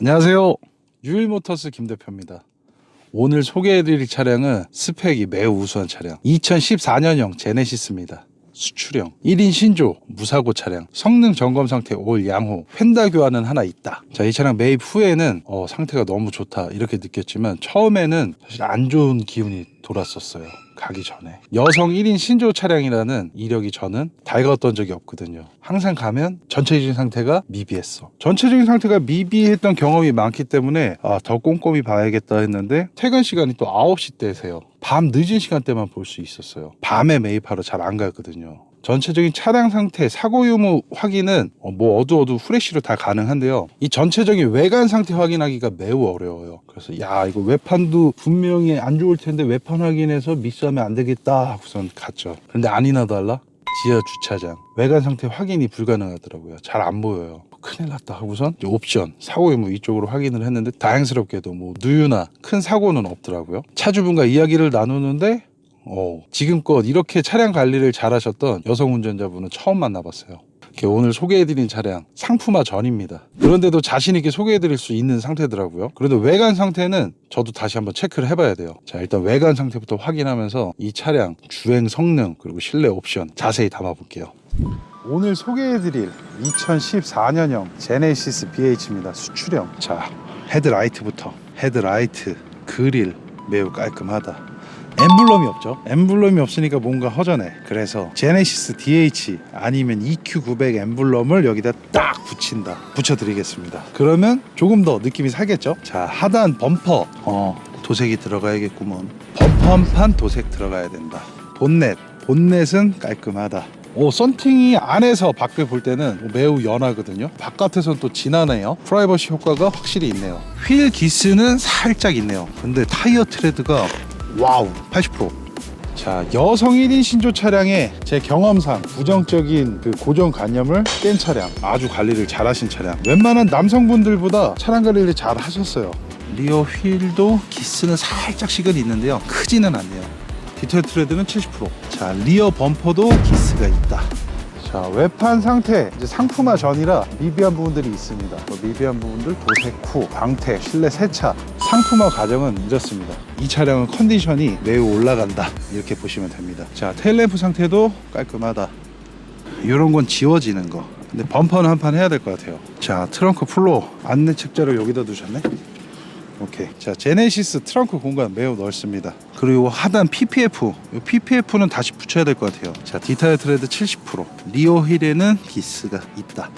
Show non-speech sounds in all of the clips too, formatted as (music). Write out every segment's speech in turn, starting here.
안녕하세요. 유일모터스 김 대표입니다. 오늘 소개해드릴 차량은 스펙이 매우 우수한 차량 2014년형 제네시스입니다. 수출형 1인 신조 무사고 차량 성능 점검 상태 올 양호 펜다 교환은 하나 있다 자 이 차량 매입 후에는 어, 상태가 너무 좋다 이렇게 느꼈지만 처음에는 사실 안 좋은 기운이 돌았었어요 가기 전에. 여성 1인 신조 차량이라는 이력이 저는 달가웠던 적이 없거든요. 항상 가면 전체적인 상태가 미비했어. 전체적인 상태가 미비했던 경험이 많기 때문에 아, 더 꼼꼼히 봐야겠다 했는데 퇴근 시간이 또 9시 때세요. 밤 늦은 시간대만 볼 수 있었어요. 밤에 매입하러 잘 안 가거든요 전체적인 차량 상태, 사고 유무 확인은 어, 뭐 어두어두 후레쉬로 다 가능한데요. 이 전체적인 외관 상태 확인하기가 매우 어려워요. 그래서 야 이거 외판도 분명히 안 좋을 텐데 외판 확인해서 미스하면 안 되겠다 하고선 갔죠. 근데 아니나 달라 지하 주차장 외관 상태 확인이 불가능하더라고요. 잘 안 보여요. 큰일 났다 하고선 옵션 사고 유무 이쪽으로 확인을 했는데 다행스럽게도 뭐 누유나 큰 사고는 없더라고요. 차주분과 이야기를 나누는데 어, 지금껏 이렇게 차량 관리를 잘하셨던 여성 운전자분은 처음 만나봤어요. 오늘 소개해드린 차량 상품화 전입니다. 그런데도 자신 있게 소개해드릴 수 있는 상태더라고요. 그래도 외관 상태는 저도 다시 한번 체크를 해봐야 돼요. 자 일단 외관 상태부터 확인하면서 이 차량 주행 성능 그리고 실내 옵션 자세히 담아볼게요. 오늘 소개해드릴 2014년형 제네시스 BH입니다. 수출형. 자 헤드라이트부터 헤드라이트 그릴 매우 깔끔하다. 엠블럼이 없죠. 엠블럼이 없으니까 뭔가 허전해. 그래서 제네시스 DH 아니면 EQ900 엠블럼을 여기다 딱 붙인다. 붙여드리겠습니다. 그러면 조금 더 느낌이 살겠죠. 자 하단 범퍼 어 도색이 들어가야겠구먼. 범퍼 한 판 도색 들어가야 된다. 본넷 본넷은 깔끔하다. 오 썬팅이 안에서 밖을 볼 때는 매우 연하거든요 바깥에서는 또 진하네요 프라이버시 효과가 확실히 있네요 휠 기스는 살짝 있네요 근데 타이어 트레드가 와우. 80%자 여성 1인 신조 차량에 제 경험상 부정적인 그 고정관념을 깬 차량 아주 관리를 잘 하신 차량. 웬만한 남성분들보다 차량 관리를 잘 하셨어요. 리어 휠도 기스는 살짝씩은 있는데요. 크지는 않네요. 디테일 트레드는 70%자 리어 범퍼도 기스가 있다. 자 외판 상태 이제 상품화 전이라 미비한 부분들이 있습니다. 그 미비한 부분들 도색 후 방태 실내 세차 상품화 과정은 이렇습니다 이 차량은 컨디션이 매우 올라간다 이렇게 보시면 됩니다 자 테일램프 상태도 깔끔하다 이런 건 지워지는 거 근데 범퍼는 한 판 해야 될 것 같아요 자 트렁크 플로 안내 책자를 여기다 두셨네 오케이. 자, 제네시스 트렁크 공간 매우 넓습니다. 그리고 하단 PPF. 이 PPF는 다시 붙여야 될 것 같아요. 자, 디타일 트레드 70%. 리어 휠에는 기스가 있다.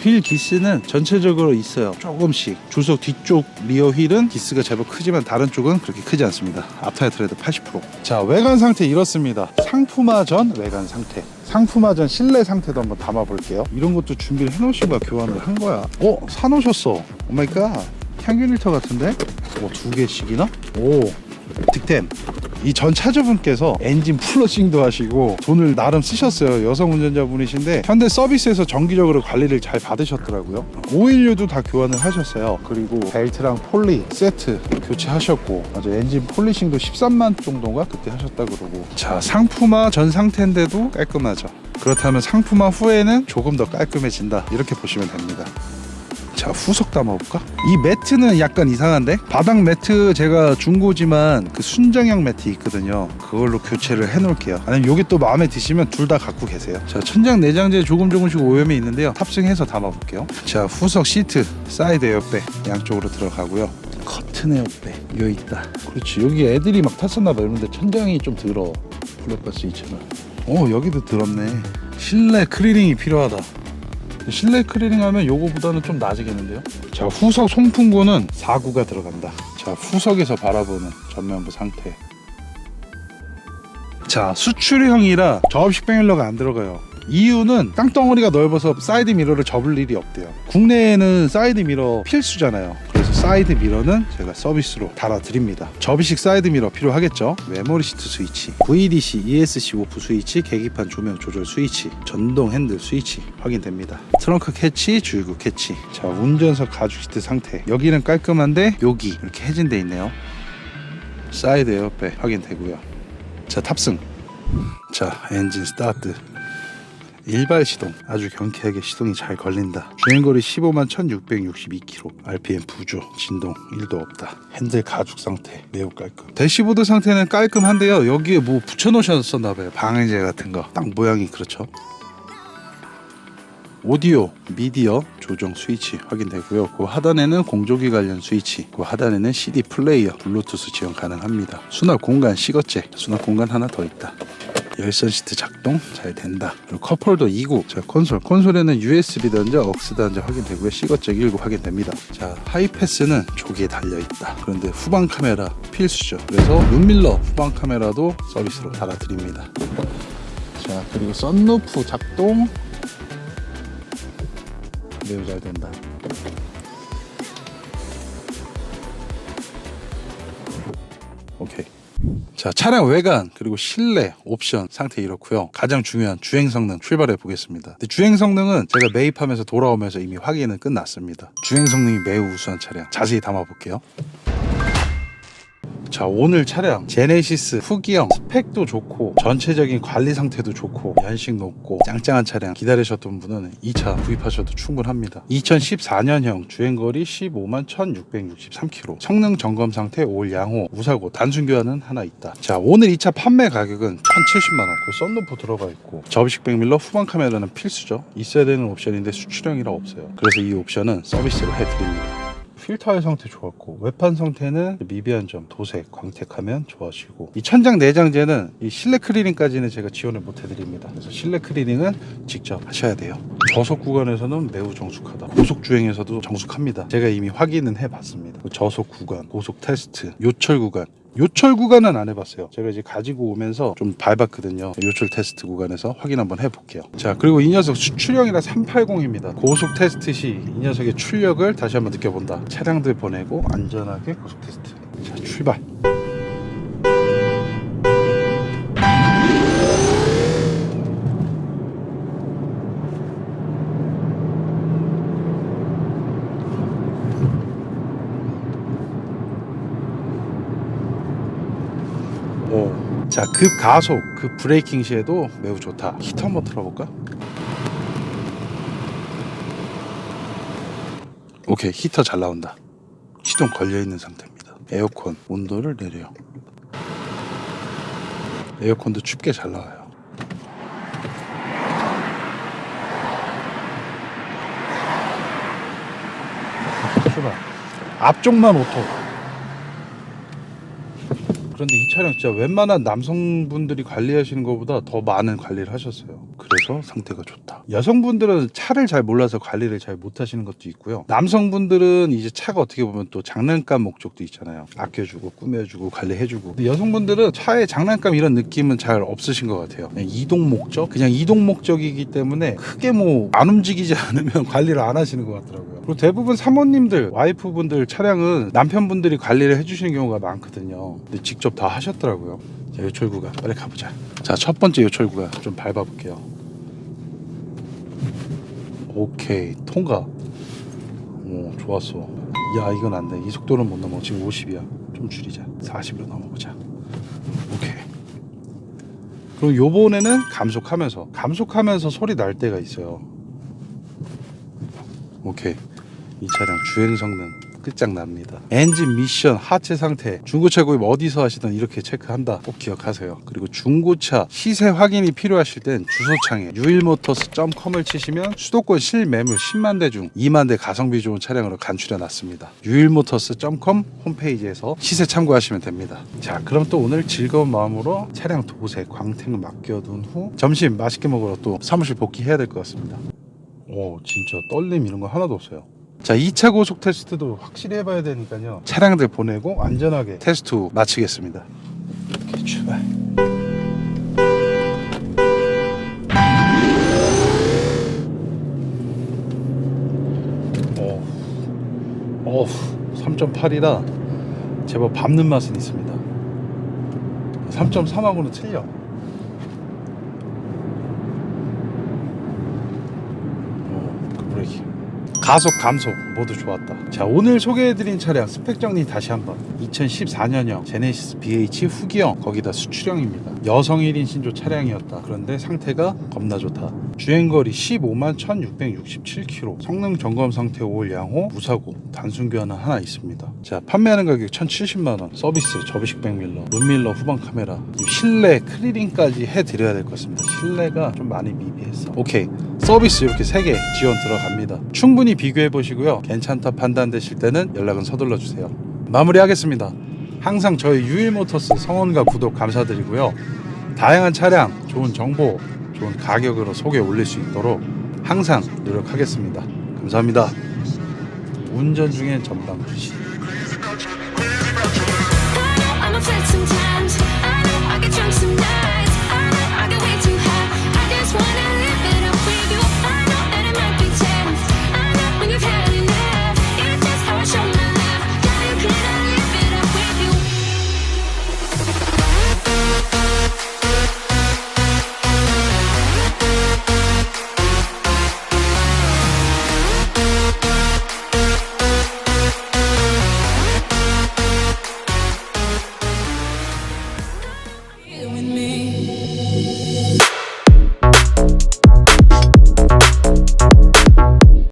휠 기스는 전체적으로 있어요. 조금씩. 주석 뒤쪽 리어 휠은 기스가 제법 크지만 다른 쪽은 그렇게 크지 않습니다. 앞 타이어 트레드 80%. 자, 외관 상태 이렇습니다. 상품화 전 외관 상태. 상품화 전 실내 상태도 한번 담아 볼게요. 이런 것도 준비를 해 놓으시고 교환을 한 거야. 어, 사 놓으셨어. 오 마이 갓. 향균 일터 같은데? 오, 두 개씩이나? 오. 득템. 이 전 차주분께서 엔진 플러싱도 하시고 돈을 나름 쓰셨어요. 여성 운전자분이신데 현대 서비스에서 정기적으로 관리를 잘 받으셨더라고요. 오일류도 다 교환을 하셨어요. 그리고 벨트랑 폴리 세트 교체하셨고 맞아 엔진 폴리싱도 13만 정도인가 그때 하셨다 그러고 자 상품화 전 상태인데도 깔끔하죠. 그렇다면 상품화 후에는 조금 더 깔끔해진다 이렇게 보시면 됩니다. 자 후석 담아볼까? 이 매트는 약간 이상한데? 바닥 매트 제가 중고지만 그 순정형 매트 있거든요. 그걸로 교체를 해놓을게요. 아니면 여기 또 마음에 드시면 둘 다 갖고 계세요. 자 천장 내장재 조금 조금씩 오염이 있는데요. 탑승해서 담아볼게요. 자 후석 시트 사이드 에어백 양쪽으로 들어가고요. 커튼 에어백 여기 있다. 그렇지. 여기 애들이 막 탔었나 봐 이런데 천장이 좀 들어 블랙박스 있잖아. 어 여기도 들었네. 실내 클리닝이 필요하다 실내 클리닝 하면 요거보다는 좀 나아지겠는데요? 자 후석 송풍구는 4구가 들어간다. 자 후석에서 바라보는 전면부 상태. 자 수출형이라 접식 백일러가 안 들어가요. 이유는 땅덩어리가 넓어서 사이드 미러를 접을 일이 없대요. 국내에는 사이드 미러 필수잖아요 그래서 사이드 미러는 제가 서비스로 달아드립니다. 접이식 사이드 미러 필요하겠죠? 메모리 시트 스위치 VDC, ESC 오프 스위치 계기판 조명 조절 스위치 전동 핸들 스위치 확인됩니다. 트렁크 캐치, 주유구 캐치. 자 운전석 가죽 시트 상태. 여기는 깔끔한데 여기 이렇게 해진돼 있네요. 사이드 에어백 확인되고요. 자 탑승. 자 엔진 스타트 일발 시동. 아주 경쾌하게 시동이 잘 걸린다. 주행거리 15만 1662km RPM 부조 진동 1도 없다. 핸들 가죽 상태 매우 깔끔. 대시보드 상태는 깔끔한데요. 여기에 뭐 붙여놓으셨었나 봐요. 방해제 같은 거. 딱 모양이 그렇죠? 오디오, 미디어 조정 스위치 확인되고요. 그 하단에는 공조기 관련 스위치, 그 하단에는 CD 플레이어, 블루투스 지원 가능합니다. 수납 공간 시거제, 수납 공간 하나 더 있다. 열선 시트 작동 잘 된다. 그리고 컵홀더 2구. 자, 콘솔. 콘솔에는 USB 단자, 억스 단자 확인되고요. 시거잭 1구 확인됩니다. 자, 하이패스는 조기에 달려 있다. 그런데 후방 카메라 필수죠. 그래서 눈밀러 후방 카메라도 서비스로 달아드립니다. 자, 그리고 썬루프 작동 매우 잘 된다. 자 차량 외관 그리고 실내 옵션 상태 이렇고요. 가장 중요한 주행 성능 출발해 보겠습니다. 주행 성능은 제가 매입하면서 돌아오면서 이미 확인은 끝났습니다. 주행 성능이 매우 우수한 차량 자세히 담아 볼게요 자 오늘 차량 제네시스 후기형 스펙도 좋고 전체적인 관리 상태도 좋고 연식 높고 짱짱한 차량 기다리셨던 분은 이 차 구입하셔도 충분합니다. 2014년형 주행거리 15만 1663km 성능 점검 상태 올 양호 무사고 단순 교환은 하나 있다. 자 오늘 이 차 판매 가격은 1070만원. 그 썬루프 들어가 있고 접이식 백밀러 후방 카메라는 필수죠. 있어야 되는 옵션인데 수출형이라 없어요. 그래서 이 옵션은 서비스로 해드립니다 필터의 상태 좋았고 외판 상태는 미비한 점 도색 광택하면 좋아지고 이 천장 내장재는 이 실내 클리닝까지는 제가 지원을 못 해드립니다. 그래서 실내 클리닝은 직접 하셔야 돼요. 저속 구간에서는 매우 정숙하다. 고속 주행에서도 정숙합니다. 제가 이미 확인은 해봤습니다. 그 저속 구간 고속 테스트 요철 구간 요철 구간은 안 해봤어요. 제가 이제 가지고 오면서 좀 밟았거든요. 요철 테스트 구간에서 확인 한번 해볼게요. 자, 그리고 이 녀석 수출형이라 380입니다. 고속 테스트 시 이 녀석의 출력을 다시 한번 느껴본다. 차량들 보내고 안전하게 고속 테스트. 자, 출발. 오. 자, 급 가속, 급 브레이킹 시에도 매우 좋다. 히터 한번 틀어볼까? 오케이, 히터 잘 나온다. 시동 걸려 있는 상태입니다. 에어컨 온도를 내려요. 에어컨도 춥게 잘 나와요. 출발. 앞쪽만 오토. 그런데 이 차량 진짜 웬만한 남성분들이 관리하시는 것보다 더 많은 관리를 하셨어요. 그래서 상태가 좋다. 여성분들은 차를 잘 몰라서 관리를 잘 못하시는 것도 있고요. 남성분들은 이제 차가 어떻게 보면 또 장난감 목적도 있잖아요. 아껴주고 꾸며주고 관리해주고. 근데 여성분들은 차에 장난감 이런 느낌은 잘 없으신 것 같아요. 그냥 이동 목적, 그냥 이동 목적이기 때문에 크게 뭐 안 움직이지 (laughs) 않으면 관리를 안 하시는 것 같더라고요. 그리고 대부분 사모님들, 와이프분들 차량은 남편분들이 관리를 해주시는 경우가 많거든요. 근데 직접 다 하셨더라고요. 자, 요철구가 빨리 가보자. 자, 첫 번째 요철구가 좀 밟아볼게요. 오케이, 통과. 오, 좋았어. 야, 이건 안 돼. 이 속도는 못 넘어. 지금 50이야. 좀 줄이자. 40으로 넘어보자. 오케이. 그리고 요번에는 감속하면서 감속하면서 소리 날 때가 있어요. 오케이. 이 차량 주행 성능 끝장납니다. 엔진 미션 하체 상태 중고차 구입 어디서 하시든 이렇게 체크한다. 꼭 기억하세요. 그리고 중고차 시세 확인이 필요하실 땐 주소창에 유일모터스.com을 치시면 수도권 실매물 10만 대 중 2만 대 가성비 좋은 차량으로 간추려 놨습니다. 유일모터스.com 홈페이지에서 시세 참고하시면 됩니다. 자, 그럼 또 오늘 즐거운 마음으로 차량 도색 광택 맡겨둔 후 점심 맛있게 먹으러 또 사무실 복귀해야 될 것 같습니다. 오 진짜 떨림 이런 거 하나도 없어요 자 2차 고속 테스트도 확실히 해봐야 되니까요. 차량들 보내고 안전하게. 테스트 후 마치겠습니다. 이렇게 출발. 오, 오 3.8이라 제법 밟는 맛은 있습니다. 3.3하고는 틀려 어, 그 브레이크 가속 감속 모두 좋았다. 자 오늘 소개해드린 차량 스펙 정리 다시 한번. 2014년형 제네시스 BH 후기형 거기다 수출형입니다. 여성 1인 신조 차량이었다. 그런데 상태가 겁나 좋다 주행거리 15만 1667km 성능 점검 상태 5월 양호 무사고. 단순 교환은 하나 있습니다. 자 판매하는 가격 1070만원. 서비스 접이식 백밀러 룸밀러 후방 카메라. 실내 클리링까지 해드려야 될 것 같습니다. 실내가 좀 많이 미비했어 오케이. 서비스 이렇게 3개 지원 들어갑니다. 충분히 비교해 보시고요. 괜찮다 판단되실 때는 연락은 서둘러 주세요. 마무리하겠습니다. 항상 저희 유일모터스 성원과 구독 감사드리고요 다양한 차량, 좋은 정보, 좋은 가격으로 소개 올릴 수 있도록 항상 노력하겠습니다. 감사합니다. 운전 중에 전방 주시.